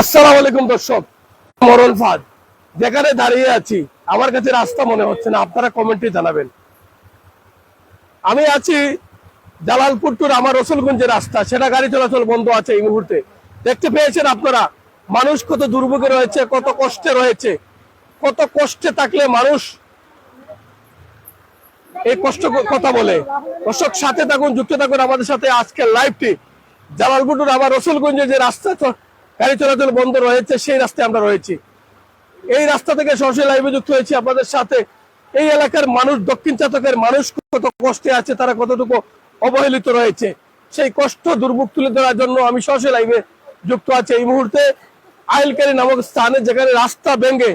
আসসালামু আলাইকুম দর্শক মরল ফাদ। যেখানে দাঁড়িয়ে আছি, আমার কাছে রাস্তা মনে হচ্ছে না, আপনারা কমেন্টে জানাবেন। আমি আছি জালালপুর টুর আমার রসুলগঞ্জের রাস্তা, সেটা গাড়ি চলাচল বন্ধ আছে এই মুহূর্তে। দেখতে পেয়েছেন আপনারা, মানুষ কত দুর্ভোগে রয়েছে, কত কষ্টে রয়েছে, কত কষ্টে থাকলে মানুষ এই কষ্ট কথা বলে। দর্শক, সাথে থাকুন, যুক্ত থাকুন আমাদের সাথে আজকের লাইভটি জালালপুর আমার রসুলগঞ্জে যে রাস্তা গাড়ি চলাচল বন্ধ রয়েছে, সেই রাস্তায় আমরা রয়েছি। এই রাস্তা থেকে সরাসরি লাইভে যুক্ত হয়েছি আপনাদের সাথে। এই এলাকার মানুষ, দক্ষিণ চাতকের মানুষ কত কষ্টে আছে, তারা কতটুকু অবহেলিত রয়েছে। সেই কষ্ট দুর্ভোগ তুলে ধরার জন্য আমি সরাসরি লাইভে যুক্ত আছে। এই মুহূর্তে আইলকারি নামক স্থানে যেখানে রাস্তা ভেঙে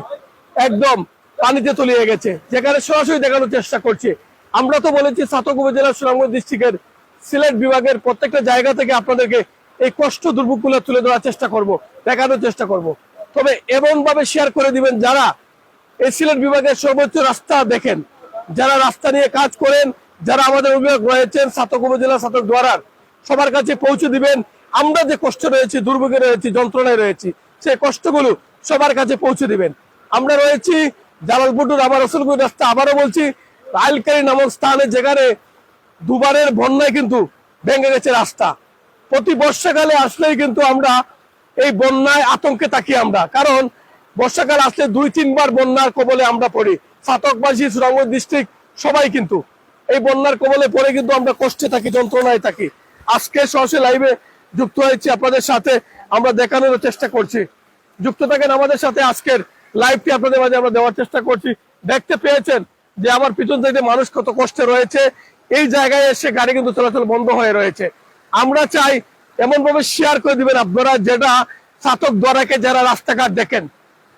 একদম পানিতে তলিয়ে গেছে, যেখানে সরাসরি দেখানোর চেষ্টা করছে। আমরা তো বলেছি সাতক উপজেলার সুনামগঞ্জ ডিস্ট্রিক্টের সিলেট বিভাগের প্রত্যেকটা জায়গা থেকে আপনাদেরকে এই কষ্ট দুর্ভোগগুলো তুলে ধরার চেষ্টা করব, দেখানোর চেষ্টা করব। তবে এমন ভাবে শেয়ার করে দিবেন যারা এই সিলেট বিভাগের সর্বোচ্চ রাস্তা দেখেন, যারা রাস্তা নিয়ে কাজ করেন, যারা আমাদের অভিভাবক রয়েছেন, সাতক উপজেলা সাতক দ্বারার সবার কাছে পৌঁছে দিবেন, আমরা যে কষ্ট রয়েছি, দুর্ভোগে রয়েছি, যন্ত্রণায় রয়েছি সেই কষ্টগুলো সবার কাছে পৌঁছে দিবেন। আমরা রয়েছি জালালপুটুর আবার রসুলগুর রাস্তা, আবারও বলছি আইলকারি নামক স্থানে যেখানে দুবারের বন্যায় কিন্তু ভেঙে গেছে রাস্তা। প্রতি বর্ষাকালে আসলেই কিন্তু আমরা এই বন্যায় আতঙ্কে থাকি আমরা। কারণ বর্ষাকাল আসলে দুই, তিনবার বন্যার কবলে আমরা পড়ি। সাতকবাসী সুরামগঞ্জ ডিস্ট্রিক্ট সবাই কিন্তু এই বন্যার কবলে পড়ে কিন্তু আমরা কষ্টে থাকি, যন্ত্রণায় থাকি। আজকে সরাসরি লাইভে যুক্ত হয়েছি আপনাদের সাথে, আমরা দেখানোর চেষ্টা করছি। যুক্ত থাকেন আমাদের সাথে আজকের লাইভটি আপনাদের মাঝে আমরা দেওয়ার চেষ্টা করছি। দেখতে পেয়েছেন যে আমার পিছন থেকে মানুষ কত কষ্টে রয়েছে। এই জায়গায় এসে গাড়ি কিন্তু চলাচল বন্ধ হয়ে রয়েছে। আমরা চাই এমন ভাবে শেয়ার করে দিবেন আপনারা যেটা সাতক দ্বারাকে যারা রাস্তাঘাট দেখেন।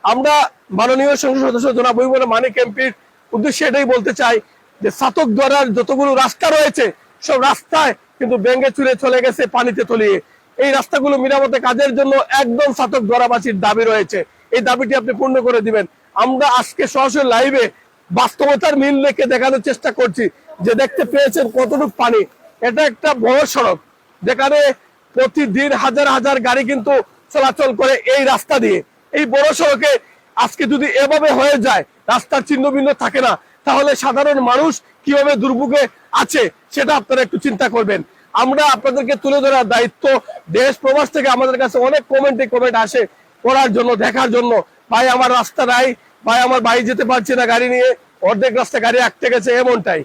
আমরা মাননীয় সংসদ সদস্য জনাব বইবনে মানিক এমপির উদ্দেশ্যে এটাই বলতে চাই যে সাতক দ্বারার যতগুলো রাস্তা রয়েছে, সব রাস্তায় কিন্তু ব্যাঙ্গে চুরে চলে গেছে পানিতে তলিয়ে। এই রাস্তাগুলো মেরামতে কাজের জন্য একদম সাতক দ্বারাবাসীর দাবি রয়েছে। এই দাবিটি আপনি পূর্ণ করে দিবেন। আমরা আজকে সরাসরি লাইভে বাস্তবতার মিল রেখে দেখানোর চেষ্টা করছি যে দেখতে পেয়েছেন কতটুকু পানি। এটা একটা বড় সড়ক। যেখানে প্রতিদিন হাজার হাজার গাড়ি কিন্তু চলাচল করে এই রাস্তা দিয়ে। এই বড় সড়কে আজকে যদি এভাবে হয়ে যায়, রাস্তার চিহ্ন ভিন্ন থাকে না, তাহলে সাধারণ মানুষ কীভাবে দুর্ভোগে আছে সেটা আপনারা একটু চিন্তা করবেন। আমরা আপনাদেরকে তুলে ধরার দায়িত্ব দেশ প্রবাস থেকে আমাদের কাছে অনেক কমেন্টে কমেন্ট আসে করার জন্য, দেখার জন্য। ভাই, আমার রাস্তা নাই, ভাই, আমার বাড়ি যেতে পারছি না গাড়ি নিয়ে, অর্ধেক রাস্তা গাড়ি আটকে গেছে এমনটাই।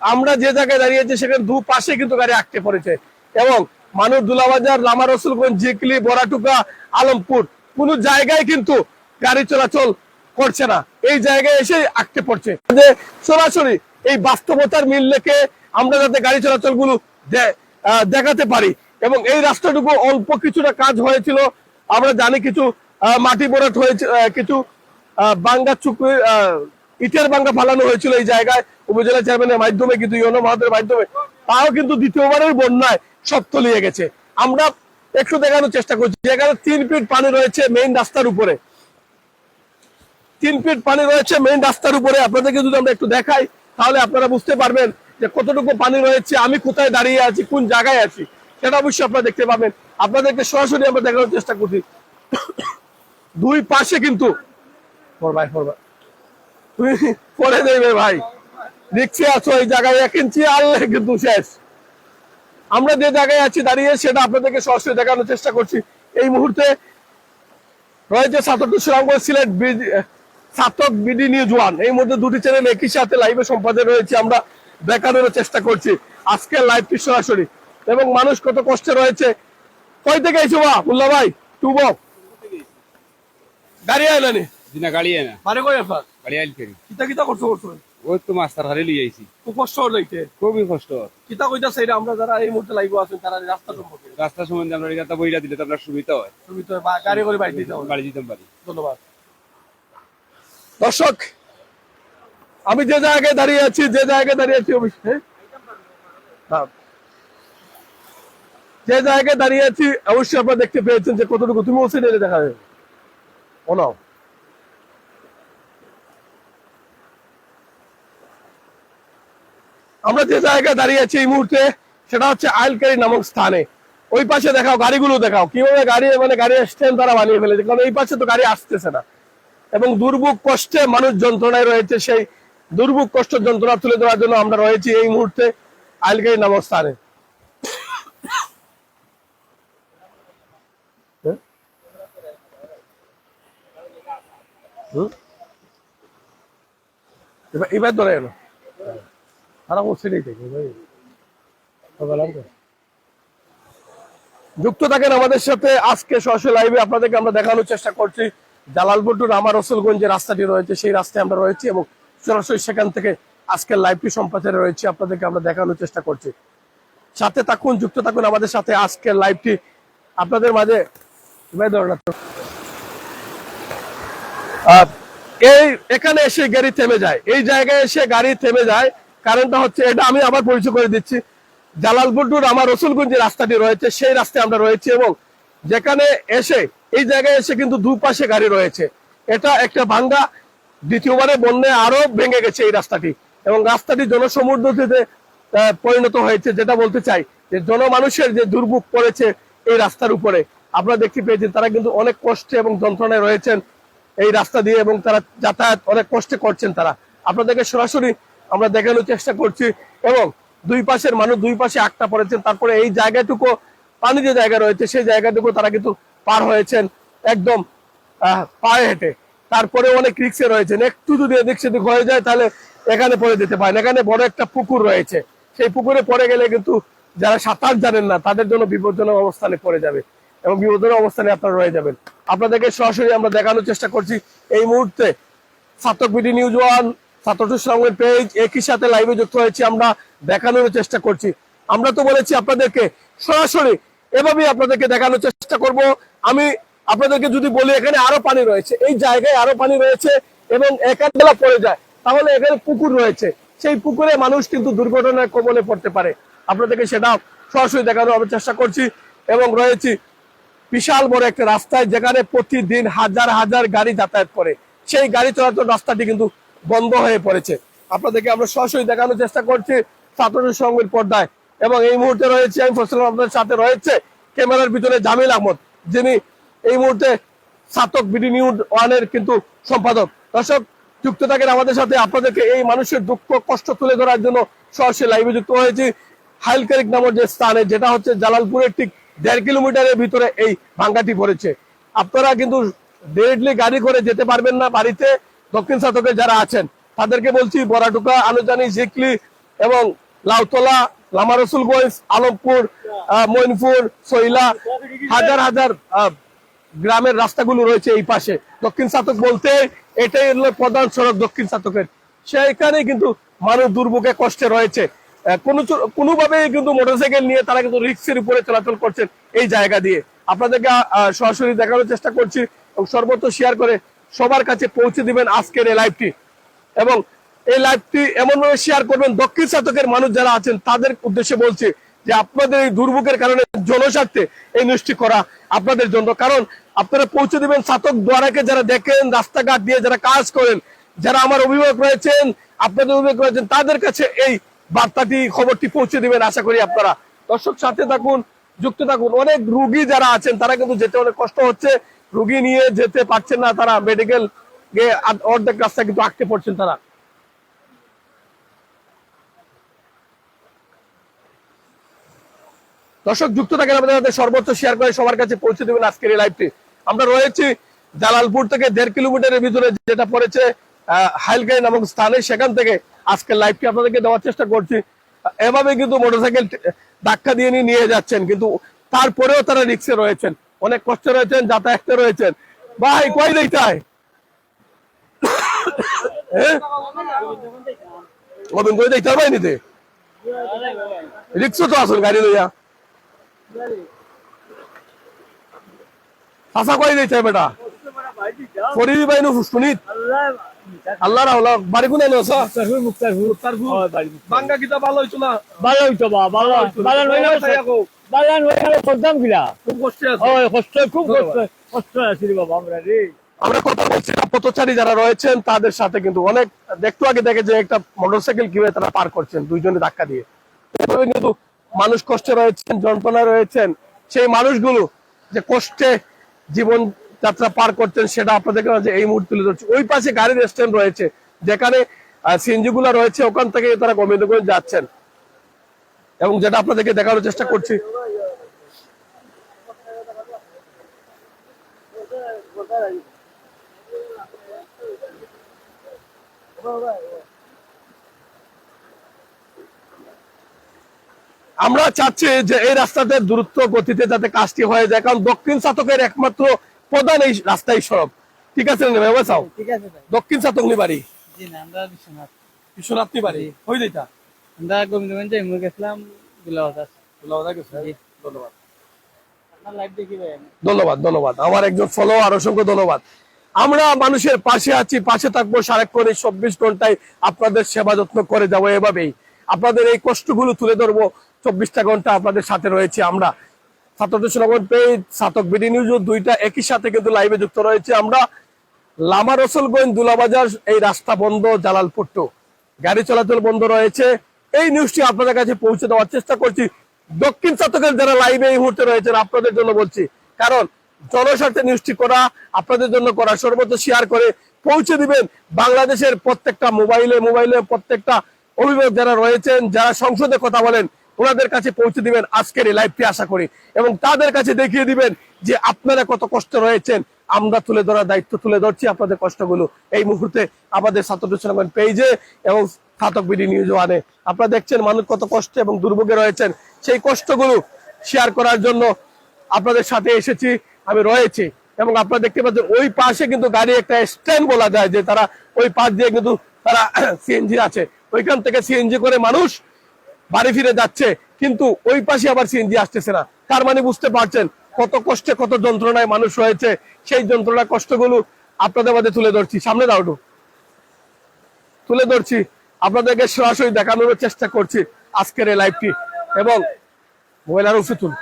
আমরা যে জায়গায় দাঁড়িয়েছি সেখানে দু পাশে কিন্তু গাড়ি আটকে পড়েছে। এবং মানুষ দুলাবাজার, লামা রসুলগঞ্জ, জিকলি, বড়াটুকা, আলমপুর। কোন জায়গায় কিন্তু গাড়ি চলাচল করছে না। এই জায়গায় এসে আটকে পড়ছে। যে সরাসরি এই বাস্তবতার মিল রেখে আমরা যাতে গাড়ি চলাচলগুলো দেখাতে পারি। এবং এই রাস্তাটুকু অল্প কিছুটা কাজ হয়েছিল। আমরা জানি কিছু মাটি বোরাট হয়েছে কিছু বাঙ্গা চুক্তি ইটের বাঙ্গা ফালানো হয়েছিল এই জায়গায়। উপজেলা চেয়ারম্যানের মাধ্যমে, কিন্তু ইউনো মাহাদের মাধ্যমে। তাও কিন্তু দ্বিতীয়বারের বন্যায় সব তলিয়ে গেছে। আমরা একটু দেখানোর চেষ্টা করছি। যেখানে তিন ফিট পানি রয়েছে মেইন রাস্তার উপরে। তিন ফিট পানি রয়েছে মেইন রাস্তার উপরে। আপনাদেরকে যদি আমরা একটু দেখাই, তাহলে আপনারা বুঝতে পারবেন যে কতটুকু পানি রয়েছে, আমি কোথায় দাঁড়িয়ে আছি, কোন জায়গায় আছি, সেটা অবশ্যই আপনারা দেখতে পাবেন। আপনাদেরকে সরাসরি আমরা দেখানোর চেষ্টা করছি। দুই পাশে কিন্তু তুমি পরে দেবে ভাই। দেখছি আছো, এই জায়গায় এক ইঞ্চি আনলে কিন্তু শেষ। আমরা যে জায়গায় আছি দাঁড়িয়ে সেটা আপনাদেরকে সরাসরি দেখানোর চেষ্টা করছি। এই মুহূর্তে রয়েছে Chhatak Sunamganj Sylhet Chhatak BD news one. এই মধ্যে দুটি চ্যানেল একই সাথে লাইভে সম্পাদন রয়েছে আমরা দেখানোর চেষ্টা করছি। আজকের লাইভটি সরাসরি। এবং মানুষ কত কষ্টে রয়েছে। কই থেকে আইছো বা মুল্লা ভাই টুব গাড়ি আইলানি দিনা গাড়ি না। মানে কই আইল ফেরি। কিতা কিতা করছ করছ? ওই তো মাস্টার হারে লিয়ে আইছি। খুব কষ্ট খুবই কষ্ট। কিতা আমরা যারা এই মুহূর্তে আছেন তারা রাস্তা সম্পর্কে রাস্তা সম্বন্ধে আমরা এটা বইটা দিলে তো আপনার সুবিধা হয়। তুমি তো বা- গাড়ি করে বাইক দিতে হবে। গাড়ি দিতে পারি। ধন্যবাদ। দর্শক আমি যে জায়গায় দাঁড়িয়ে আছি যে জায়গায় দাঁড়িয়ে আছি অবশ্যই হ্যাঁ? হ্যাঁ। যে জায়গায় দাঁড়িয়ে আছি অবশ্যই আপনারা দেখতে পেয়েছেন যে কতটুকু তুমি ওসে দেখা যায় ও আমরা যে জায়গায় দাঁড়িয়ে আছি এই মুহূর্তে, সেটা হচ্ছে আইলকারি নামক স্থানে। ওই পাশে দেখাও, গাড়িগুলো দেখাও। কীভাবে গাড়ি মানে গাড়ি স্ট্যান্ড তারা বানিয়ে ফেলেছে, কারণ এই পাশে তো গাড়ি আসতেছে না। এবং দুর্ভোগ কষ্টে মানুষ যন্ত্রণায় রয়েছে, সেই দুর্ভোগ কষ্ট যন্ত্রণা তুলে দেওয়ার জন্য আমরা রয়েছি এই মুহূর্তে আইলগাই নামক স্থানে? এবার- এবার ধরে এলো ও সেটাই থেকে যুক্ত থাকেন আমাদের সাথে। আজকে সরাসরি লাইভে আপনাদেরকে আমরা দেখানোর চেষ্টা করছি জালালপুর টু রামা রসুলগঞ্জ যে রাস্তাটি রয়েছে। সেই রাস্তায় আমরা রয়েছি এবং সরাসরি সেখান থেকে আজকের লাইভটি সম্প্রচারে রয়েছে। আপনাদেরকে আমরা দেখানোর চেষ্টা করছি। সাথে থাকুন, যুক্ত থাকুন আমাদের সাথে আজকের লাইভটি আপনাদের মাঝে এই এখানে এসে গাড়ি থেমে যায়। এই জায়গায় এসে গাড়ি থেমে যায়। কারণটা হচ্ছে এটা আমি আবার পরিচয় করে দিচ্ছি। জালালপুর টু আমার রসুলগঞ্জ রাস্তাটি রয়েছে, সেই রাস্তায় আমরা রয়েছি এবং যেখানে এসে, এই জায়গায় এসে কিন্তু দুপাশে গাড়ি রয়েছে। এটা একটা ভাঙ্গা, দ্বিতীয়বারে বন্যায় আরও ভেঙে গেছে এই রাস্তাটি এবং রাস্তাটি জনসমুদ্রতে পরিণত হয়েছে। যেটা বলতে চাই যে জনমানুষের যে দুর্ভোগ পড়েছে এই রাস্তার উপরে, আপনারা দেখতে পেয়েছেন তারা কিন্তু অনেক কষ্টে এবং যন্ত্রণায় রয়েছেন এই রাস্তা দিয়ে এবং তারা যাতায়াত অনেক কষ্টে করছেন তারা। আপনাদেরকে সরাসরি আমরা দেখানোর চেষ্টা করছি এবং দুই পাশের মানুষ দুই পাশে আটটা পড়েছেন। তারপরে এই জায়গাটুকু পানি যে জায়গা রয়েছে, সেই জায়গাটুকু তারা কিন্তু পার হয়েছেন একদম পায়ে হেঁটে। তারপরে অনেক রিক্সে রয়েছেন। একটু যদি এদিক সেদিক হয়ে যায়, তাহলে এখানে পড়ে যেতে পারেন। এখানে বড় একটা পুকুর রয়েছে। সেই পুকুরে পড়ে গেলে কিন্তু যারা সাঁতার জানেন না, তাদের জন্য বিপজ্জনক অবস্থানে পড়ে যাবে এবং বিপজ্জনক অবস্থানে আপনারা রয়ে যাবেন। আপনাদেরকে সরাসরি আমরা দেখানোর চেষ্টা করছি। এই মুহূর্তে Chhatak BD news one Chhatak ইসলামের পেজ একই সাথে লাইভে যুক্ত হয়েছি আমরা, দেখানোর চেষ্টা করছি। আমরা তো বলেছি আপনাদেরকে সরাসরি এভাবেই আপনাদেরকে দেখানোর চেষ্টা করব। আমি আপনাদেরকে যদি বলি, এখানে আরও পানি রয়েছে, এই জায়গায় আরও পানি রয়েছে এবং একাধ বেলা পড়ে যায়, তাহলে এখানে পুকুর রয়েছে। সেই পুকুরে মানুষ কিন্তু দুর্ঘটনার কবলে পড়তে পারে। আপনাদেরকে সেটা সরাসরি দেখানোর আমরা চেষ্টা করছি এবং রয়েছি বিশাল বড় একটা রাস্তায়, যেখানে প্রতিদিন হাজার হাজার গাড়ি যাতায়াত করে। সেই গাড়ি চলাচল রাস্তাটি কিন্তু বন্ধ হয়ে পড়েছে। আপনাদেরকে আমরা সরাসরি দেখানোর চেষ্টা করছি ছাত্রদের সঙ্গের পর্দায়। এবং এই মুহূর্তে রয়েছে, আমি ফসল আপনাদের সাথে রয়েছে ক্যামেরার ভিতরে জামিল আহমদ, যিনি এই মুহূর্তে সাতক বিডি নিউজ ওয়ানের কিন্তু সম্পাদক। দর্শক, যুক্ত থাকেন আমাদের সাথে। আপনাদেরকে এই মানুষের দুঃখ, কষ্ট তুলে ধরার জন্য সরাসরি লাইভে যুক্ত হয়েছি। হাইলকারিক নামক যে স্থানে, যেটা হচ্ছে জালালপুরের ঠিক দেড় কিলোমিটারের ভিতরে এই ভাঙ্গাটি পড়েছে। আপনারা কিন্তু ডিরেক্টলি গাড়ি করে যেতে পারবেন না বাড়িতে। দক্ষিণ সাতকে যারা আছেন, তাদেরকে বলছি বড়াটুকা আনুজানি জিকলি এবং লাউতলা লামা রসুলগঞ্জ আলমপুর মইনপুর সইলা হাজার হাজার গ্রামের রাস্তাগুলো রয়েছে এই পাশে। দক্ষিণ সাতক বলতে এটাই হলো প্রধান সড়ক দক্ষিণ সাতকের। সেইখানে কিন্তু মানুষ দুর্ভোগে কষ্টে রয়েছে। কোনো কোনোভাবেই কিন্তু মোটরসাইকেল নিয়ে তারা কিন্তু রিক্সের উপরে চলাচল করছেন এই জায়গা দিয়ে। আপনাদেরকে সরাসরি দেখানোর চেষ্টা করছি এবং সর্বত্র শেয়ার করে সবার কাছে পৌঁছে দিবেন আজকের এই লাইভটি এবং এই লাইভটি এমন ভাবে শেয়ার করবেন, দক্ষিণ শতকের মানুষ যারা আছেন, তাদের উদ্দেশ্যে বলছি যে আপনাদের এই দুর্ভোগের কারণে জনস্বার্থে এই নিউজটি করা আপনাদের জন্য। কারণ আপনারা পৌঁছে দিবেন সাতক দ্বারাকে যারা দেখেন, রাস্তাঘাট দিয়ে যারা কাজ করেন, যারা আমার অভিভাবক রয়েছেন, আপনাদের অভিভাবক রয়েছেন, তাদের কাছে এই বার্তাটি, খবরটি পৌঁছে দিবেন আশা করি আপনারা। দর্শক সাথে থাকুন, যুক্ত থাকুন। অনেক রুগী যারা আছেন, তারা কিন্তু যেতে অনেক কষ্ট হচ্ছে। রুগী নিয়ে যেতে পারছেন না তারা মেডিকেল অর্ধেক রাস্তা কিন্তু আটকে পড়ছেন তারা। দর্শক যুক্ত থাকেন আমাদের সর্বোচ্চ শেয়ার করে সবার কাছে পৌঁছে দেবেন আজকের এই লাইভটি আমরা রয়েছি জালালপুর থেকে দেড় কিলোমিটারের ভিতরে যেটা পড়েছে হাইলগাই নামক স্থানে। সেখান থেকে আজকের লাইভটি আপনাদেরকে দেওয়ার চেষ্টা করছি। এভাবে কিন্তু মোটরসাইকেল ধাক্কা দিয়ে নিয়ে যাচ্ছেন, কিন্তু তারপরেও তারা রিক্সে রয়েছেন। অনেক কষ্টে রয়েছেন যাতায়াতে রয়েছেন। ভাই কই দেখায় গোবিন্দ কই দেখতে পারবাই নিতে? রিক্সা তো আসুন গাড়ি লইয়া। বেটা? পরি বাইনু সুনিত আল্লাহ রাহুল বাড়ি কোনে নস বাঙ্গা কিতা ভালো হইছো না। ভালো হইতো বা ভালো হয়ে গেল বাগান হয়ে করতাম কিলা। খুব কষ্টে আছে। ওই কষ্ট খুব কষ্ট কষ্ট আছে রে বাবা আমরা রে। আমরা কথা বলছি পথচারী যারা রয়েছেন তাদের সাথে কিন্তু অনেক দেখতে আগে দেখে যে একটা মোটরসাইকেল কীভাবে তারা পার করছেন দুইজনে ধাক্কা দিয়ে। এভাবে কিন্তু মানুষ কষ্টে রয়েছেন যন্ত্রণা রয়েছেন সেই মানুষগুলো যে কষ্টে জীবন যাত্রা পার করছেন সেটা আপনাদেরকে মাঝে এই মুহূর্তে তুলে ধরছি। ওই পাশে গাড়ির স্ট্যান্ড রয়েছে যেখানে সিএনজি গুলা রয়েছে ওখান থেকে তারা গোবিন্দগঞ্জ যাচ্ছেন। এবং যেটা আপনাদেরকে দেখানোর চেষ্টা করছি আমরা চাচ্ছি যে এই রাস্তাতে দ্রুত গতিতে যাতে কাজটি হয়ে যায় কারণ দক্ষিণ চাতকের একমাত্র প্রধান এই রাস্তাই সড়ক। ঠিক আছে চাও দক্ষিণ চাতক নি বাড়ি আমরা বিশ্বনাথ। নি বাড়ি। আমরা গোবিন্দগঞ্জে গেছিলাম ধন্যবাদ আপনার লাইভ দেখি ভাই আমি ধন্যবাদ ধন্যবাদ। আমার একজন ফলোয়ার অসংখ্য ধন্যবাদ। আমরা মানুষের পাশে আছি, পাশে থাকব সারাক্ষণ এই চব্বিশ ঘন্টায় আপনাদের সেবা যত্ন করে যাব এভাবেই। আপনাদের এই কষ্টগুলো তুলে ধরবো, চব্বিশটা ঘণ্টা আপনাদের সাথে রয়েছে আমরা। ছাত্রদের সুনামন ছাতক বিডি নিউজ, দুইটা একই সাথে কিন্তু লাইভে যুক্ত রয়েছে আমরা। লামা রসলগঞ্জ দুলাবাজার, এই রাস্তা বন্ধ, জালালপুর টু। গাড়ি চলাচল বন্ধ রয়েছে। এই নিউজটি আপনাদের কাছে পৌঁছে দেওয়ার চেষ্টা করছি। দক্ষিণ চাতকের যারা লাইভে এই মুহূর্তে রয়েছেন, আপনাদের জন্য বলছি, কারণ জনস্বার্থে নিউজটি করা, আপনাদের জন্য করা সর্বোচ্চ শেয়ার করে পৌঁছে দিবেন বাংলাদেশের প্রত্যেকটা মোবাইলে মোবাইলে প্রত্যেকটা অভিভাবক যারা রয়েছেন, যারা সংসদে কথা বলেন, ওনাদের কাছে পৌঁছে দিবেন আজকের এই লাইভটি আশা করি। এবং তাদের কাছে দেখিয়ে দিবেন যে আপনারা কত কষ্ট রয়েছেন, আমরা তুলে ধরার দায়িত্ব তুলে ধরছি আপনাদের কষ্টগুলো। এই মুহূর্তে আমাদের ছাত্র পেজে এবং ছাতক বিডি নিউজ ওয়ানে। আপনারা দেখছেন মানুষ কত কষ্ট এবং দুর্ভোগে রয়েছেন। সেই কষ্টগুলো শেয়ার করার জন্য আপনাদের সাথে এসেছি, আমি রয়েছি। এবং আপনারা দেখতে পাচ্ছেন, ওই পাশে কিন্তু গাড়ি একটা স্ট্যান্ড বলা যায়, যে তারা ওই পাশ দিয়ে কিন্তু তারা সিএনজি আছে। ওইখান থেকে সিএনজি করে মানুষ বাড়ি ফিরে যাচ্ছে, কিন্তু ওই পাশে আবার সিএনজি আসতেছে না। তার মানে বুঝতে পারছেন কত কষ্টে, কত যন্ত্রণায় মানুষ রয়েছে। সেই যন্ত্রণা কষ্টগুলো আপনাদের মাঝে তুলে ধরছি। সামনে দাও তুলে ধরছি। আপনাদেরকে সরাসরি দেখানোর চেষ্টা করছি আজকের এই লাইভটি এবং মোবাইল আর উপরে তুল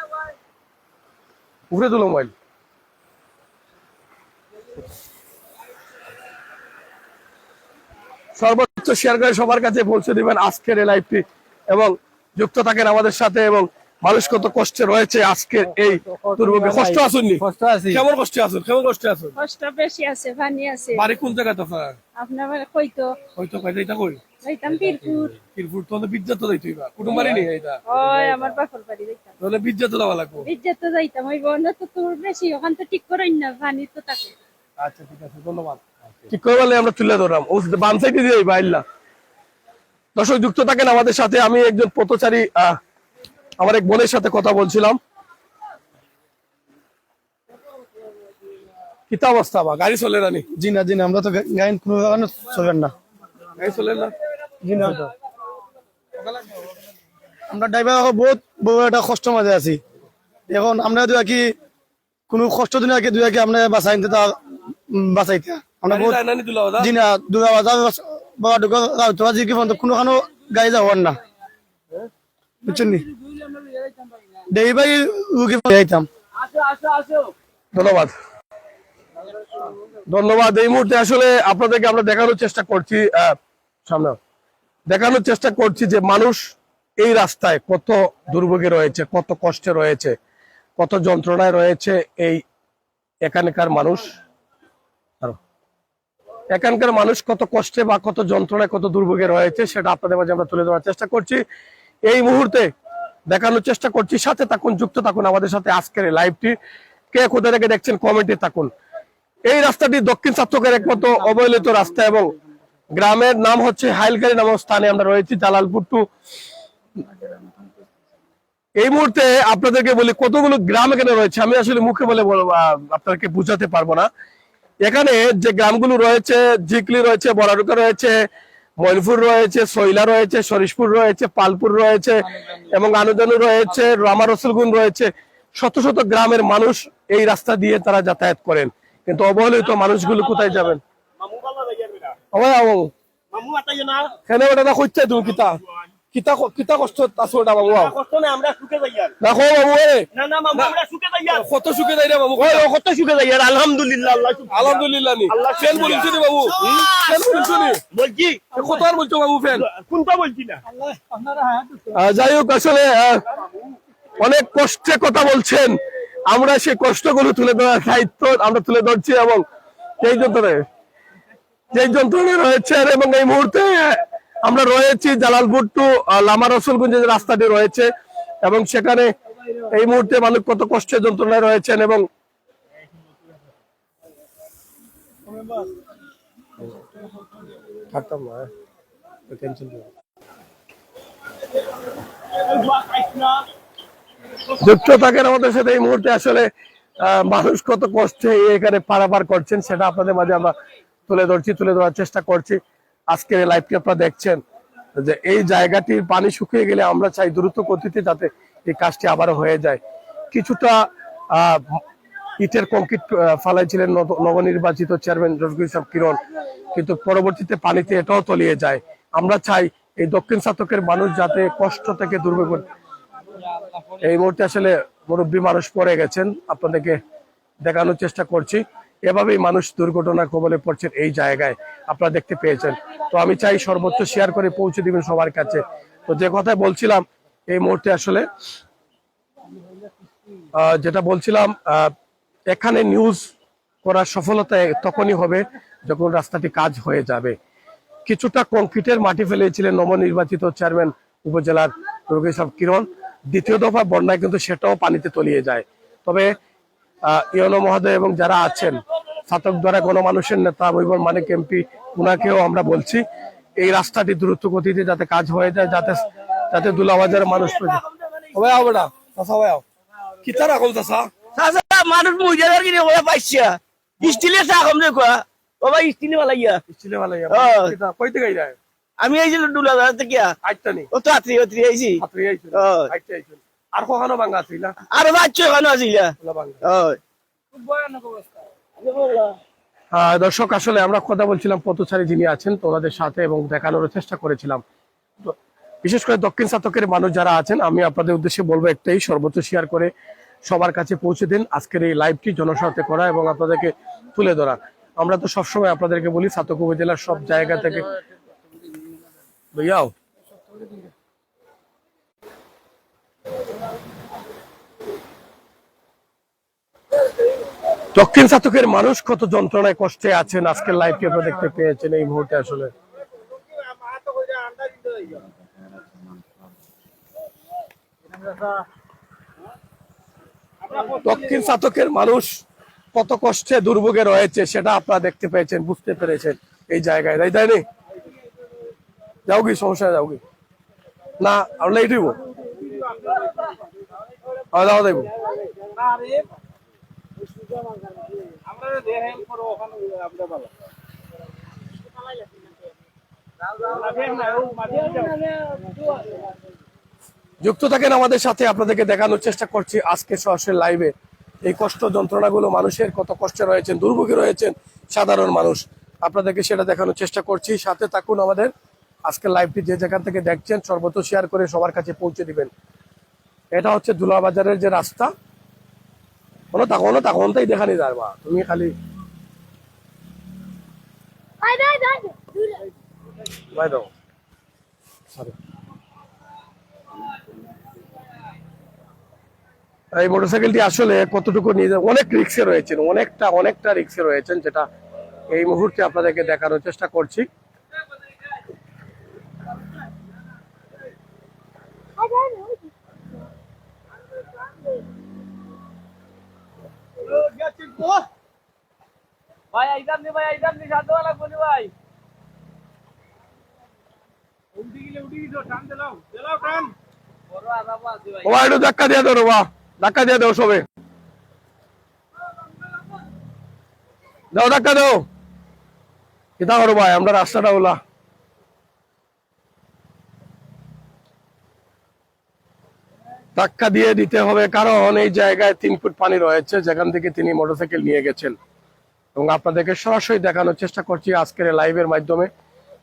উপরে তুলো মোবাইল। সর্বোচ্চ শেয়ার করে সবার কাছে পৌঁছে দিবেন আজকের এই লাইভটি এবং যুক্ত থাকেন আমাদের সাথে এবং মানুষ কত কষ্টে রয়েছে আজকের এই দুর্ভোগে। কষ্ট আসুননি? কষ্ট আছি। কেমন কষ্টে আসুন কেমন কষ্টে আসুন কষ্ট বেশি আছে পানি আছে। বাড়ি কোন জায়গায় তো আপনার? আপনার কইতো হয়তো কয় এটা কই? যাইতাম পীরপুর। কিরপুর তো বিদ্যা তো যাইতো এবার কুটুম নেই এটা ওই আমার বাপর বাড়ি যাইতাম। তাহলে বিদ্যা তো যাওয়া লাগবো? বিদ্যা তো যাইতাম ওই বন্ধ তো তোর বেশি ওখান তো ঠিক করেন না পানি তো থাকে আচ্ছা ঠিক আছে ধন্যবাদ। ঠিক করে বলে আমরা তুলে ধরলাম ও বাম সাইডে দিয়ে বাইল্লা দর্শক যুক্ত থাকেন আমাদের সাথে। আমি একজন পথচারী আহ, আমার এক বোনের সাথে কথা বলছিলাম। কিতা অবস্থা বা? গাড়ি চলে না জি না জি না আমরা তো গাড়ি কোনো চলবেন না। গাড়ি চলে না? আমরা ড্রাইভার বহুত বড় একটা কষ্ট মাঝে আছি। এখন আমরা দুই কি কোনো কষ্ট দিন আগে দুই কি আমরা বাঁচাই তা বাঁচাইতে আমরা বহুত না জি দুর্গা বাজার বাবা দুর্গা তো আজি কি কোনো গাড়ি যাওয়ার না। বুঝছেন নি? রুগী যাইতাম ধন্যবাদ। ধন্যবাদ। এই মুহূর্তে আসলে আপনাদেরকে আমরা দেখানোর চেষ্টা করছি সামনে। দেখানোর চেষ্টা করছি যে মানুষ এই রাস্তায় কত দুর্ভোগে রয়েছে, কত কষ্টে রয়েছে, কত যন্ত্রণায় রয়েছে এই এখানকার মানুষ। এখানকার মানুষ কত কষ্টে বা কত যন্ত্রণায় কত দুর্ভোগে রয়েছে সেটা আপনাদের মাঝে আমরা তুলে ধরার চেষ্টা করছি। এই মুহূর্তে দেখানোর চেষ্টা করছি, সাথে থাকুন, যুক্ত থাকুন আমাদের সাথে আজকের লাইভটি। কে কোথা থেকে দেখছেন, কমেন্টে থাকুন। এই রাস্তাটি দক্ষিণ চাত্তকের একমাত্র অবহেলিত রাস্তা এবং গ্রামের নাম হচ্ছে হাইলকারি নামক স্থানে আমরা রয়েছি, জালালপুর টু। এই মুহূর্তে আপনাদেরকে বলি কতগুলো গ্রাম এখানে রয়েছে, আমি আসলে মুখে বলে আপনাদেরকে বুঝাতে পারব না। এখানে যে গ্রামগুলো রয়েছে জিকলি রয়েছে বড়াডুকা রয়েছে ময়নপুর রয়েছে, সৈলা রয়েছে সরিশপুর রয়েছে, পালপুর রয়েছে, এবং আনুদানু রয়েছে, রামা রসুলগুন রয়েছে। শত শত গ্রামের মানুষ এই রাস্তা দিয়ে তারা যাতায়াত করেন। কিন্তু অবহেলিত মানুষগুলো কোথায় যাবেন? না কইতে তুমি কিতা? কিতা কিতা কষ্ট আছে ওটা বাবু আও। কষ্ট নাই আমরা সুখে যাই আর। দেখো বাবু এ। না না মামু আমরা সুখে যাই আর। কত সুখে যাই রে বাবু ও কত সুখে যাই আর? আলহামদুলিল্লাহ আল্লাহ আলহামদুলিল্লাহ নি। আল্লাহ শুকরিয়া। নি বাবু বলছি নি? বলছি। কত আর বলছো বাবু ফেন কোনটা বলছি না? আহ, যাই হোক আসলে অনেক কষ্টে কথা বলছেন। আমরা সেই কষ্টগুলো তুলে ধরার দায়িত্ব আমরা তুলে ধরছি এবং এই যন্ত্রণে যেই যন্ত্রণে রয়েছেন এবং এই মুহূর্তে আমরা রয়েছি জালালপুর টু লামা রসুলগঞ্জের যে রাস্তাটি রয়েছে এবং সেখানে এই মুহূর্তে মানুষ কত কষ্টের যন্ত্রণায় রয়েছেন এবং যুক্ত থাকেন আমাদের সাথে এই মুহূর্তে আসলে আহ, মানুষ কত কষ্টে এখানে পারাপার করছেন সেটা আপনাদের মাঝে আমরা তুলে ধরছি, তুলে ধরার চেষ্টা করছি। আজকের এই লাইভটি আপনারা দেখছেন, যে এই জায়গাটির পানি শুকিয়ে গেলে আমরা চাই দ্রুত গতিতে যাতে এই কাজটি আবারও হয়ে যায়। কিছুটা ইটের কংক্রিট ফালাইছিলেন নবনির্বাচিত চেয়ারম্যান রফিকুল ইসলাম কিরণ। কিন্তু পরবর্তীতে পানিতে এটাও তলিয়ে যায়। আমরা চাই এই দক্ষিণ শাতকের মানুষ যাতে কষ্ট থেকে দুর্ভোগ এই মুহূর্তে আসলে মুরব্বী মানুষ পড়ে গেছেন। আপনাদেরকে দেখানোর চেষ্টা করছি। এভাবেই মানুষ দুর্ঘটনা কবলে পড়ছেন এই জায়গায়। আপনারা দেখতে পেয়েছেন। তো আমি চাই সর্বোচ্চ শেয়ার করে পৌঁছে দিবেন সবার কাছে। তো যে কথা বলছিলাম, এই মুহূর্তে আসলে যেটা বলছিলাম এখানে নিউজ করার সফলতা তখনই হবে যখন রাস্তাটি কাজ হয়ে যাবে। কিছুটা কংক্রিটের মাটি ফেলেছিলেন নবনির্বাচিত চেয়ারম্যান উপজেলার রোগী কিরণ। দ্বিতীয় দফা বন্যায় কিন্তু সেটাও পানিতে তলিয়ে যায়। তবে ইয়নো মহোদয় এবং যারা আছেন ছাতক দ্বারা গণমানুষের নেতা মহিবুর মানিক এমপি উনাকেও আমরা বলছি এই রাস্তাটি দ্রুত গতিতে যাতে কাজ হয়ে যায় যাতে যাতে দুলাবাজারের মানুষ মানুষ মহিলাদের কিনে ওরা পাইছে। স্টিলের চা কম যে কোয়া বাবা স্টিলে। যায় আমি এই যে ডুলা থেকে আইতা নি ও তো আত্রি আত্রি আইছি ছাত্রী আইছেন হ্যাঁ। আর কখনো ভাঙা আছিল না। আর বাচ্চা আছিল হয় দর্শক আসলে আমরা কথা বলছিলাম পথচারী যিনি আছেন তো ওনাদের সাথে এবং দেখানোর চেষ্টা করেছিলাম। তো বিশেষ করে দক্ষিণ শাতকের মানুষ যারা আছেন আমি আপনাদের উদ্দেশ্যে বলব একটাই সর্বোচ্চ শেয়ার করে সবার কাছে পৌঁছে দিন। আজকের এই লাইভটি জনস্বার্থে করা এবং আপনাদেরকে তুলে ধরা। আমরা তো সবসময় আপনাদেরকে বলি শাতক উপজেলার সব জায়গা থেকে ভাইয়াও। দক্ষিণ শাতকের মানুষ কত যন্ত্রণায় কষ্টে আছেন? আজকের লাইভটি আপনারা দেখতে পেয়েছেন এই মুহূর্তে আসলে। দক্ষিণ শাতকের মানুষ কত কষ্টে দুর্ভোগে রয়েছে সেটা আপনারা দেখতে পেয়েছেন, বুঝতে পেরেছেন এই জায়গায়। তাই তাই নেই? যাও কি সমস্যা যাও কি না আমরা এইটুকু যাও দেখব যুক্ত থাকেন আমাদের সাথে, আপনাদেরকে দেখানোর চেষ্টা করছি আজকে সরাসরি লাইভে এই কষ্ট যন্ত্রণাগুলো মানুষের, কত কষ্টে রয়েছেন, দুর্ভোগে রয়েছেন সাধারণ মানুষ। আপনাদেরকে সেটা দেখানোর চেষ্টা করছি। সাথে থাকুন আমাদের। আজকের লাইভটি যে যেখান থেকে দেখছেন সর্বত শেয়ার করে সবার কাছে পৌঁছে দিবেন। এটা হচ্ছে দুলাবাজারের যে রাস্তা। কোনো তখন তখন তাই দেখানি যার বা তুমি খালি বাই দাও. এই মোটরসাইকেলটি আসলে কতটুকু নিয়ে যাবে অনেক রিক্সে রয়েছেন অনেকটা অনেকটা রিক্সে রয়েছেন যেটা এই মুহূর্তে আপনাদেরকে দেখানোর চেষ্টা করছি। ভাই আইতাম নি ভাই আইতাম নি লাগবো নি ভাই। উঠি গেলে উঠি গেছো টান দিলাও দিলাও টান। ও ভাই, একটু ধাক্কা দিয়ে দেবো বা ধাক্কা দিয়ে দেবো সবে। দাও ধাক্কা দাও। কিতা করো ভাই আমরা রাস্তাটা ওলা। ধাক্কা দিয়ে দিতে হবে, কারণ এই জায়গায় তিন ফুট পানি রয়েছে, যেখান থেকে তিনি মোটরসাইকেল নিয়ে গেছেন। এবং আপনাদেরকে সরাসরি দেখানোর চেষ্টা করছি আজকের লাইভের মাধ্যমে।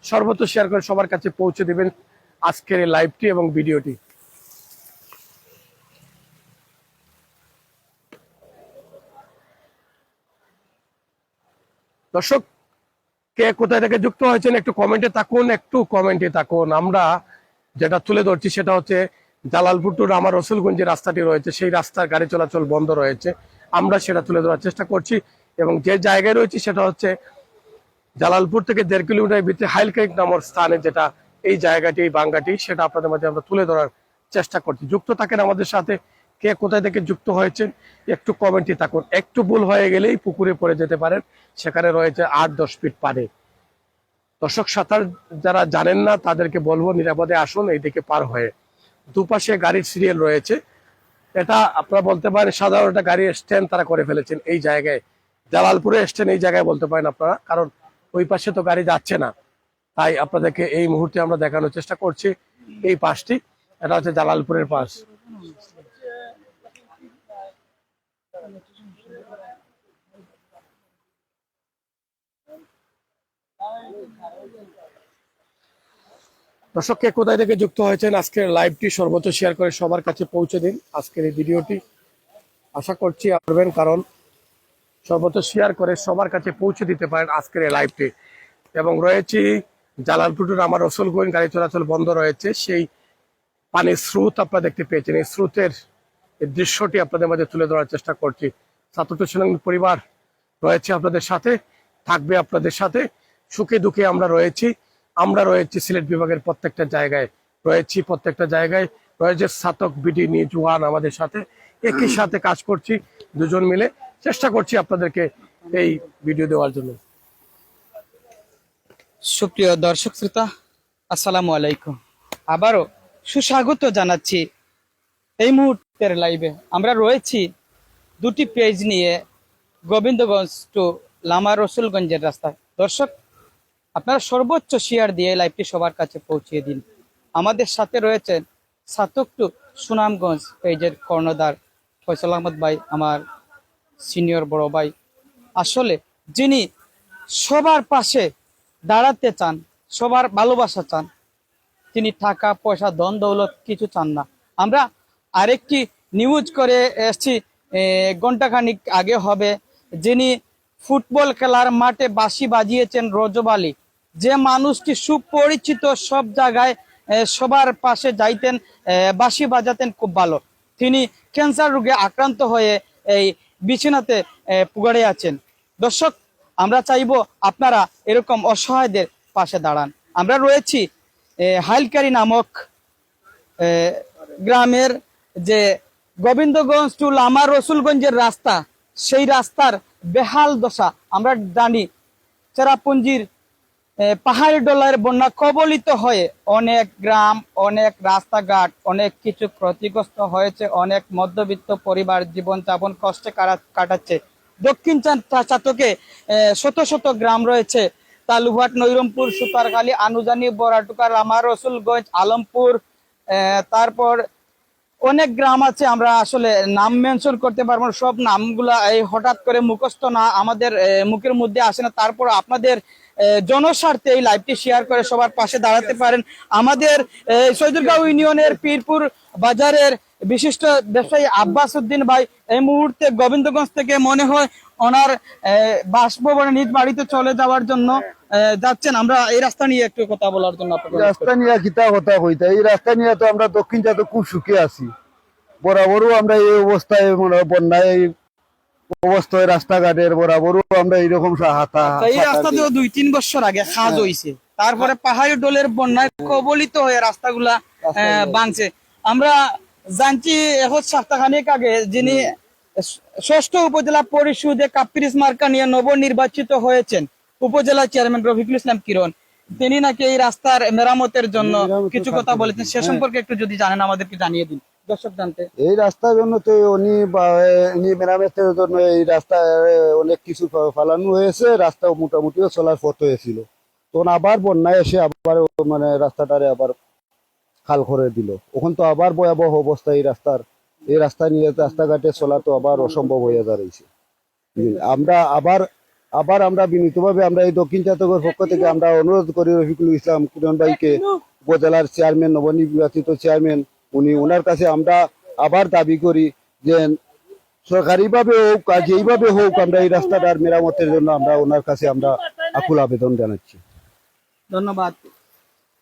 সর্বত্র শেয়ার করে সবার কাছে পৌঁছে দিবেন আজকের এই লাইভটি এবং ভিডিওটি। দর্শক, কে কোথায় থেকে যুক্ত হয়েছেন একটু কমেন্টে থাকুন, একটু কমেন্টে থাকুন। আমরা যেটা তুলে ধরছি সেটা হচ্ছে জালালপুর টু আমার রসুলগঞ্জ যে রাস্তাটি রয়েছে, সেই রাস্তার গাড়ি চলাচল বন্ধ রয়েছে। আমরা সেটা তুলে ধরার চেষ্টা করছি এবং যে জায়গায় রয়েছে সেটা হচ্ছে জালালপুর থেকে দেড় কিলোমিটার ভিতরে হাইলকেক নামক স্থানে যেটা এই জায়গাটি, এই বাঙ্গাটি, সেটা আপনাদের মাঝে আমরা তুলে ধরার চেষ্টা করছি। যুক্ত থাকেন আমাদের সাথে কে কোথায় থেকে যুক্ত হয়েছেন, একটু কমেন্টে থাকুন। একটু ভুল হয়ে গেলেই পুকুরে পড়ে যেতে পারেন। সেখানে রয়েছে আট দশ ফিট পারে দর্শক সাঁতার যারা জানেন না, তাদেরকে বলব নিরাপদে আসুন, এইদিকে পার হয়ে। দুপাশে গাড়ির সিরিয়াল রয়েছে। এটা আপনারা বলতে পারেন সাধারণ একটা গাড়ির স্ট্যান্ড তারা করে ফেলেছেন এই জায়গায়। জালালপুরে স্ট্যান্ড এই জায়গায় বলতে পারেন আপনারা, কারণ ওই পাশে তো গাড়ি যাচ্ছে না। তাই আপনাদেরকে এই মুহূর্তে আমরা দেখানোর চেষ্টা করছি এই পাশটি। এটা হচ্ছে জালালপুরের পাশ। দর্শক, কে কোথায় থেকে যুক্ত হয়েছেন আজকের লাইভটি সর্বোচ্চ শেয়ার করে সবার কাছে পৌঁছে দিন আজকের এই ভিডিওটি। আশা করছি পারবেন, কারণ সর্বোচ্চ শেয়ার করে সবার কাছে পৌঁছে দিতে পারেন আজকের এই লাইভটি। এবং রয়েছি জালালপুরের আমার রসুলগঞ্জ গাড়ি চলাচল বন্ধ রয়েছে। সেই পানির স্রোত আপনারা দেখতে পেয়েছেন। এই স্রোতের দৃশ্যটি আপনাদের মাঝে তুলে ধরার চেষ্টা করছি। ছাত্র পরিবার রয়েছে আপনাদের সাথে, থাকবে আপনাদের সাথে। সুখে দুঃখে আমরা রয়েছি। আমরা রয়েছি সিলেট বিভাগের প্রত্যেকটা জায়গায়। রয়েছি প্রত্যেকটা জায়গায়। রয়েছে স্নাতক বিডি নিয়ে জুয়ান আমাদের সাথে। একই সাথে কাজ করছি, দুজন মিলে। চেষ্টা করছি আপনাদেরকে এই ভিডিও দেওয়ার জন্য। সুপ্রিয় দর্শক শ্রোতা, আসসালামু আলাইকুম। আবারও সুস্বাগত জানাচ্ছি এই মুহূর্তের লাইভে আমরা রয়েছি দুটি পেজ নিয়ে গোবিন্দগঞ্জ টু লামা রসুলগঞ্জের রাস্তায়। দর্শক আপনারা সর্বোচ্চ শেয়ার দিয়ে লাইভটি সবার কাছে পৌঁছিয়ে দিন। আমাদের সাথে রয়েছেন সাতক টু সুনামগঞ্জ পেজের কর্ণধার ফয়সাল আহমদ ভাই, আমার সিনিয়র বড় ভাই। আসলে যিনি সবার পাশে দাঁড়াতে চান, সবার ভালোবাসা চান, তিনি টাকা, পয়সা, ধন, দৌলত কিছু চান না। আমরা আরেকটি নিউজ করে এসছি ঘন্টাখানিক আগে হবে। যিনি ফুটবল খেলার মাঠে বাঁশি বাজিয়েছেন রজবালি যে মানুষটি সুপরিচিত সব জায়গায় সবার পাশে যাইতেন বাঁশি বাজাতেন খুব ভালো। তিনি ক্যান্সার রোগে আক্রান্ত হয়ে এই বিছানাতে এ, পুগারে আছেন। দর্শক আমরা চাইব আপনারা এরকম অসহায়দের পাশে দাঁড়ান। আমরা রয়েছি হাইলকারি নামক গ্রামের যে গোবিন্দগঞ্জ টু লামা রসুলগঞ্জের রাস্তা সেই রাস্তার বেহাল দশা আমরা জানি। চেরাপুঞ্জির পাহাড়ি ডলার বন্যা কবলিত হয়ে অনেক গ্রাম, অনেক রাস্তাঘাট, অনেক কিছু ক্ষতিগ্রস্ত হয়েছে, অনেক মধ্যবিত্ত পরিবার জীবন যাপন কষ্টে কাটাচ্ছে। দক্ষিণ চাতকে শত শত গ্রাম রয়েছে। তালুঘাট, নৈরমপুর, সুতারখালী, আনুজানি বরাটুকা রামা, রসুলগঞ্জ, আলমপুর তারপর অনেক গ্রাম আছে, আমরা আসলে নাম মেনশন করতে পারব সব নামগুলা এই হঠাৎ করে মুখস্থ না, আমাদের মুখের মধ্যে আসে না। তারপর আপনাদের জনস্বার্থে এই লাইভটি শেয়ার করে সবার পাশে দাঁড়াতে পারেন। আমাদের সৈদুরগাঁও ইউনিয়নের পীরপুর বাজারের বিশিষ্ট ব্যবসায়ী আব্বাস উদ্দিন ভাই এই মুহূর্তে গোবিন্দগঞ্জ থেকে মনে হয় ওনার বাসভবনে নিজ বাড়িতে চলে যাওয়ার জন্য যাচ্ছেন। আমরা এই রাস্তা নিয়ে একটু কথা বলার জন্য রাস্তা নিয়ে কিতা কথা কইতা? এই রাস্তা নিয়ে তো আমরা দক্ষিণ জাতে খুব সুখে আছি। বরাবরও আমরা এই অবস্থায় মনে হয় বন্যায় অবস্থায় রাস্তাঘাটের বরাবরও আমরা এইরকম হাতা এই রাস্তা তো দুই তিন বছর আগে খাজ হইছে। তারপরে পাহাড়ি ডোলের বন্যায় কবলিত হয়ে রাস্তাগুলা ভাঙছে। আমরা জানছি এখন সপ্তাহখানেক আগে যিনি ষষ্ঠ উপজেলা পরিষদে কাপ্রিস মার্কা নিয়ে নবনির্বাচিত হয়েছেন। উপজেলা চেয়ারম্যান রফিকুল ইসলাম কিরণ। তিনি নাকি এই রাস্তার মেরামতের জন্য কিছু কথা বলেছেন। সে সম্পর্কে একটু যদি জানেন আমাদেরকে জানিয়ে দিন। দর্শক জানতে। এই রাস্তার জন্য তো উনি উনি মেরামতের জন্য এই রাস্তা অনেক কিছু ফালানো হয়েছে। রাস্তা মোটামুটিও চলার পথ হয়েছিল। তখন আবার বন্যায় এসে আবার মানে রাস্তাটারে আবার খাল করে দিল। ওখান তো আবার ভয়াবহ অবস্থা এই রাস্তার। এই রাস্তা নিয়ে রাস্তাঘাটে চলা তো আবার অসম্ভব হয়ে দাঁড়িয়েছে আমরা আবার আবার আমরা বিনীতভাবে আমরা এই দক্ষিণ চাতকের পক্ষ থেকে আমরা অনুরোধ করি রফিকুল ইসলাম কিরণ ভাইকে উপজেলার চেয়ারম্যান নবনির্বাচিত চেয়ারম্যান উনি ওনার কাছে আমরা আবার দাবি করি যে সরকারিভাবে হোক যেইভাবে হোক আমরা এই রাস্তাটার মেরামতের জন্য আমরা ওনার কাছে আমরা আকুল আবেদন জানাচ্ছি। ধন্যবাদ।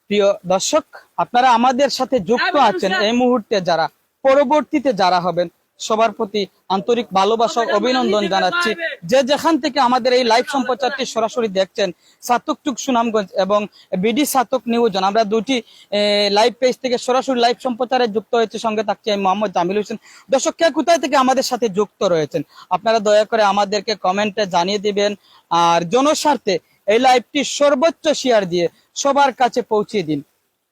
প্রিয় দর্শক, আপনারা আমাদের সাথে যুক্ত আছেন এই মুহূর্তে যারা, পরবর্তীতে যারা হবেন সবার প্রতি আন্তরিক ভালোবাসা অভিনন্দন জানাচ্ছি। যে যেখান থেকে আমাদের এই লাইভ সম্প্রচারটি সরাসরি দেখছেন সাতক টুক সুনামগঞ্জ এবং বিডি সাতক নিউজন, আমরা দুটি লাইভ পেজ থেকে সরাসরি লাইভ সম্প্রচারে যুক্ত হয়েছে, সঙ্গে থাকছি আমি মোহাম্মদ জামিল হোসেন। দর্শক, কে কোথায় থেকে আমাদের সাথে যুক্ত রয়েছেন? আপনারা দয়া করে আমাদেরকে কমেন্টে জানিয়ে দিবেন, আর জনস্বার্থে এই লাইভটি সর্বোচ্চ শেয়ার দিয়ে সবার কাছে পৌঁছিয়ে দিন।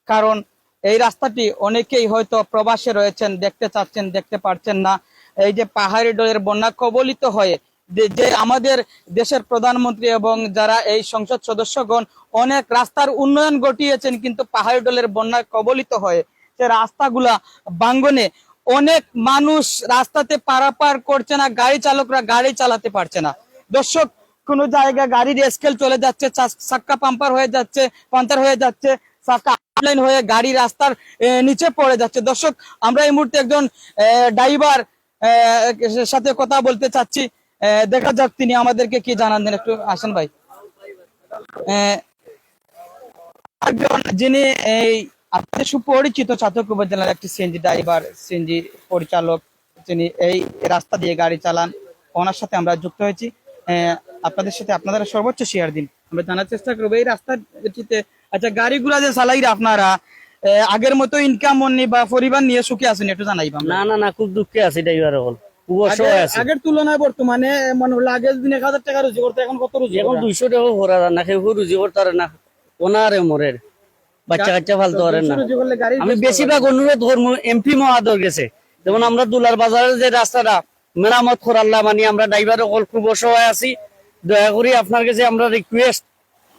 কারণ এই রাস্তাটি অনেকেই হয়তো প্রবাসে রয়েছেন, দেখতে চাচ্ছেন, দেখতে পারছেন না। এই যে পাহাড়ি ডলের বন্যা কবলিত হয়ে যে- আমাদের দেশের প্রধানমন্ত্রী এবং যারা এই সংসদ সদস্যগণ অনেক রাস্তার উন্নয়ন ঘটিয়েছেন, কিন্তু পাহাড়ি ডলের বন্যায় কবলিত হয়ে যে রাস্তাগুলা বাঙ্গনে অনেক মানুষ রাস্তাতে পারাপার করছে না, গাড়ি চালকরা গাড়ি চালাতে পারছে না। দর্শক, কোনো জায়গায় গাড়ির স্কেল চলে যাচ্ছে চাক্কা পাম্পার হয়ে যাচ্ছে পাঞ্চার হয়ে যাচ্ছে চাক্কা আপলাইন হয়ে গাড়ি রাস্তার নিচে পড়ে যাচ্ছে। দর্শক, আমরা এই মুহূর্তে একজন ড্রাইভার সাথে কথা বলতে চাচ্ছি। দেখা যাক তিনি আমাদেরকে কি জানান দেন একটু আসেন ভাই। যিনি এই আপনাদের সুপরিচিত চাতক উপজেলার একটি সিএনজি ড্রাইভার সিএনজি পরিচালক, যিনি এই রাস্তা দিয়ে গাড়ি চালান, ওনার সাথে আমরা যুক্ত হয়েছি। আপনাদের সাথে আপনারা সর্বোচ্চ শেয়ার দিন। আমরা জানার চেষ্টা করব। এই রাস্তাটিতে আচ্ছা গাড়িগুলা যে চালাইরা আপনারা আগের মতো ইনকাম নেই বা পরিবার নিয়ে সুখে আছেন একটু জানাইবা না না না খুব দুঃখে আছি ড্রাইভার আগের তুলনায় বর্তমানে মনে হলো আগের দিন এক হাজার টাকা রুজি করতে এখন কত রুজি এখন দুইশো টাকা ভরা না কেউ রুজি করতে পারে না ওনারে মরের বাচ্চা কাচ্চা ফালতে না। আমি বেশিরভাগ অনুরোধ করব এমপি মহাদর গেছে। যেমন আমরা দুলার বাজারের যে রাস্তাটা মেরামত করাল্লা মানে আমরা ড্রাইভার খুব অসহায় আছি। দয়া করে আপনার কাছে আমরা রিকোয়েস্ট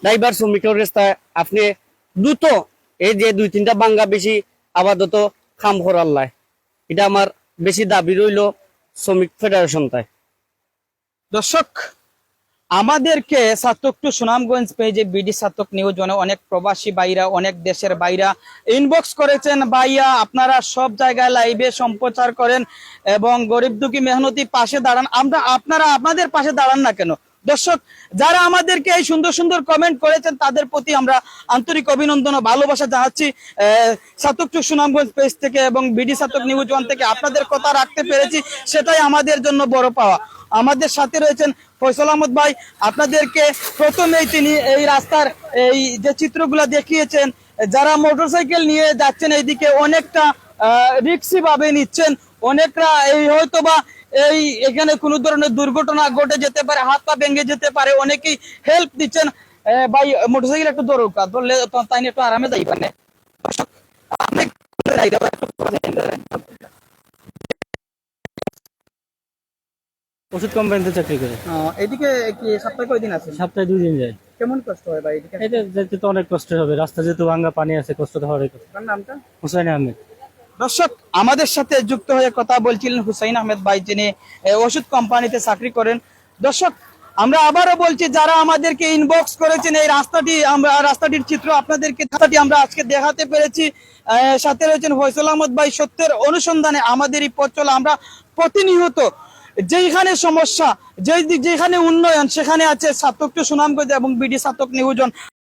ড্রাইভার শ্রমিকের কাছে আপনি দ্রুত এই যে দুই তিনটা বাঙ্গা বেশি আপাতত খাম করাল্লায় এটা আমার বেশি দাবি রইল শ্রমিক ফেডারেশন তাই। দর্শক, আমাদেরকে সাতক টু সুনামগঞ্জ পেজে বিডি সাতক নিউজনে অনেক প্রবাসী বাইরা অনেক দেশের বাইরা ইনবক্স করেছেন। ভাইয়া, আপনারা সব জায়গায় লাইভে সম্প্রচার করেন এবং গরিব দুঃখী, মেহনতি পাশে দাঁড়ান। আমরা আপনারা, আপনাদের পাশে দাঁড়ান না কেন? দর্শক, যারা আমাদেরকে এই সুন্দর সুন্দর কমেন্ট করেছেন, তাদের প্রতি আমরা আন্তরিক অভিনন্দন ও ভালোবাসা জানাচ্ছি। সাতক সুনামগঞ্জ পেজ থেকে এবং বিডি সাতক নিউজ ওয়ান থেকে আপনাদের কথা রাখতে পেরেছি, সেটাই আমাদের জন্য বড় পাওয়া। আমাদের সাথে রয়েছেন ফয়সল আহমদ ভাই। আপনাদেরকে প্রথমেই তিনি এই রাস্তার এই যে চিত্রগুলো দেখিয়েছেন, যারা মোটরসাইকেল নিয়ে যাচ্ছেন, এইদিকে অনেকটা রিক্সি ভাবে নিচ্ছেন, অনেকরা এই হয়তো বা এই এখানে কোনো ধরনের দুর্ঘটনা ঘটে যেতে পারে হাত পা ভেঙে যেতে পারে অনেকেই হেল্প দিচ্ছেন। ভাই মোটরসাইকেল একটু দরকার ধরলে তাই একটু আরামে যাই পারে ওষুধ কোম্পানিতে চাকরি করে। এদিকে কি সপ্তাহে কয়দিন আছে? সপ্তাহে দুই দিন যায়। কেমন কষ্ট হয় ভাই এটা যেতে তো অনেক কষ্ট হবে রাস্তা যেহেতু ভাঙ্গা পানি আছে কষ্ট তো হওয়ারই কথা। নামটা? হুসাইন আহমেদ। দর্শক, আমাদের সাথে যুক্ত হয়ে কথা বলছিলেন হুসাইন আহমেদ ভাই, যিনি ওষুধ কোম্পানিতে চাকরি করেন। দর্শক, আমরা আবারও বলছি, যারা আমাদেরকে ইনবক্স করেছেন, এই রাস্তাটি আমরা, রাস্তাটির চিত্র আপনাদেরকে, রাস্তাটি আমরা আজকে দেখাতে পেরেছি। সাথে রয়েছেন ফয়সল আহমদ ভাই, সত্যের অনুসন্ধানে আমাদের এই পথ চলা। আমরা প্রতিনিয়ত যেইখানে সমস্যা যে যেখানে উন্নয়ন, সেখানে আছে সাতক টু সুনামগঞ্জ এবং বিডি সাতক নিউজন।